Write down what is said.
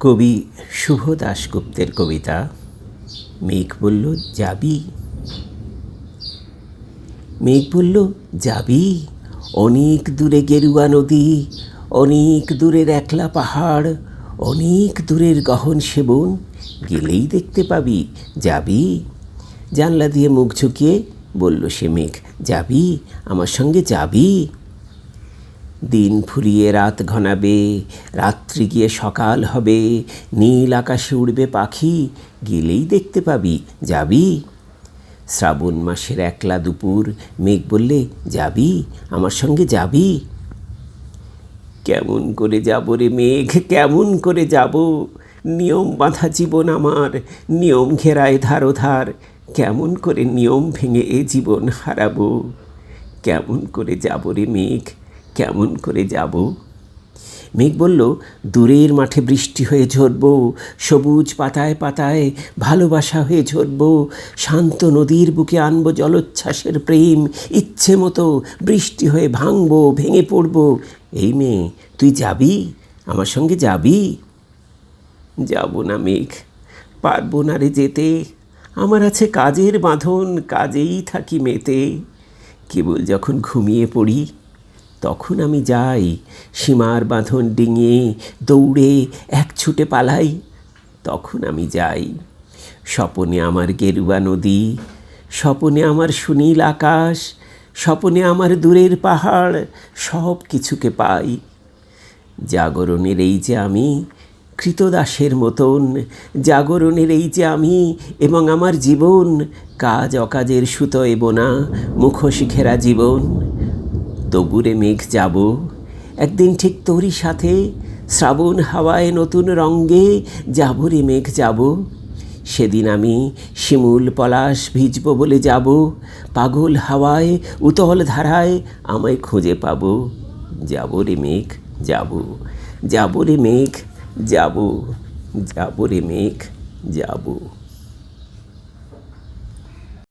কবি শুভ দাশগুপ্তের কবিতা মেঘ বলল যাবি। মেঘ বলল যাবি, অনেক দূরে গেরুয়া নদী, অনেক দূরের একলা পাহাড়, অনেক দূরের গহন সেবন গেলেই দেখতে পাবি, যাবি। জানলা দিয়ে মুখ ঝুঁকিয়ে বলল সে মেঘ, যাবি, আমার সঙ্গে যাবি। দিন ফুরিয়ে রাত ঘনাবে, রাত্রি গিয়ে সকাল হবে, নীল আকাশে উড়বে পাখি, গেলেই দেখতে পাবি, যাবি। শ্রাবণ মাসের একলা দুপুর, মেঘ বললে, যাবি, আমার সঙ্গে যাবি। কেমন করে যাব রে মেঘ, কেমন করে যাব? নিয়ম বাঁধা জীবন আমার, নিয়ম ঘেরায় ধারোধার কেমন করে নিয়ম ভেঙে এ জীবন হারাবো? কেমন করে যাব রে মেঘ কেমন করে যাব? মেঘ বলল, দূরের মাঠে বৃষ্টি হয়ে ঝরব, সবুজ পাতায় পাতায় ভালোবাসা হয়ে ঝরব, শান্ত নদীর বুকে আনব জলোচ্ছ্বাসের প্রেম, ইচ্ছে মতো বৃষ্টি হয়ে ভাঙব, ভেঙে পড়ব। এই মেয়ে, তুই যাবি? আমার সঙ্গে যাবি? যাব না মেঘ, পারব না রে যেতে। আমার আছে কাজের বাঁধন, কাজেই থাকি মেতে। কেবল যখন ঘুমিয়ে পড়ি তখন আমি যাই, সীমার বাঁধন ডিঙিয়ে দৌড়ে এক ছুটে পালাই। তখন আমি যাই, স্বপনে আমার গেরুয়া নদী, স্বপনে আমার সুনীল আকাশ, স্বপনে আমার দূরের পাহাড়, সব কিছুকে পাই। জাগরণের এই যে আমি কৃতদাসের মতন, জাগরণের এই যে আমি এবং আমার জীবন, কাজ অকাজের সুতোয় বোনা মুখোশ ঘেরা জীবন। তবুরে মেঘ যাব। একদিন ঠিক তোরই সাথে শ্রাবণ হাওয়ায় নতুন রঙ্গে যাব রে মেঘ যাব। সেদিন আমি শিমুল পলাশ ভিজব বলে যাব। পাগল হাওয়ায়, উতল ধারায় আমায় খুঁজে পাব। যাব রে মেঘ যাব যাব রে মেঘ যাব যাব রে মেঘ যাব।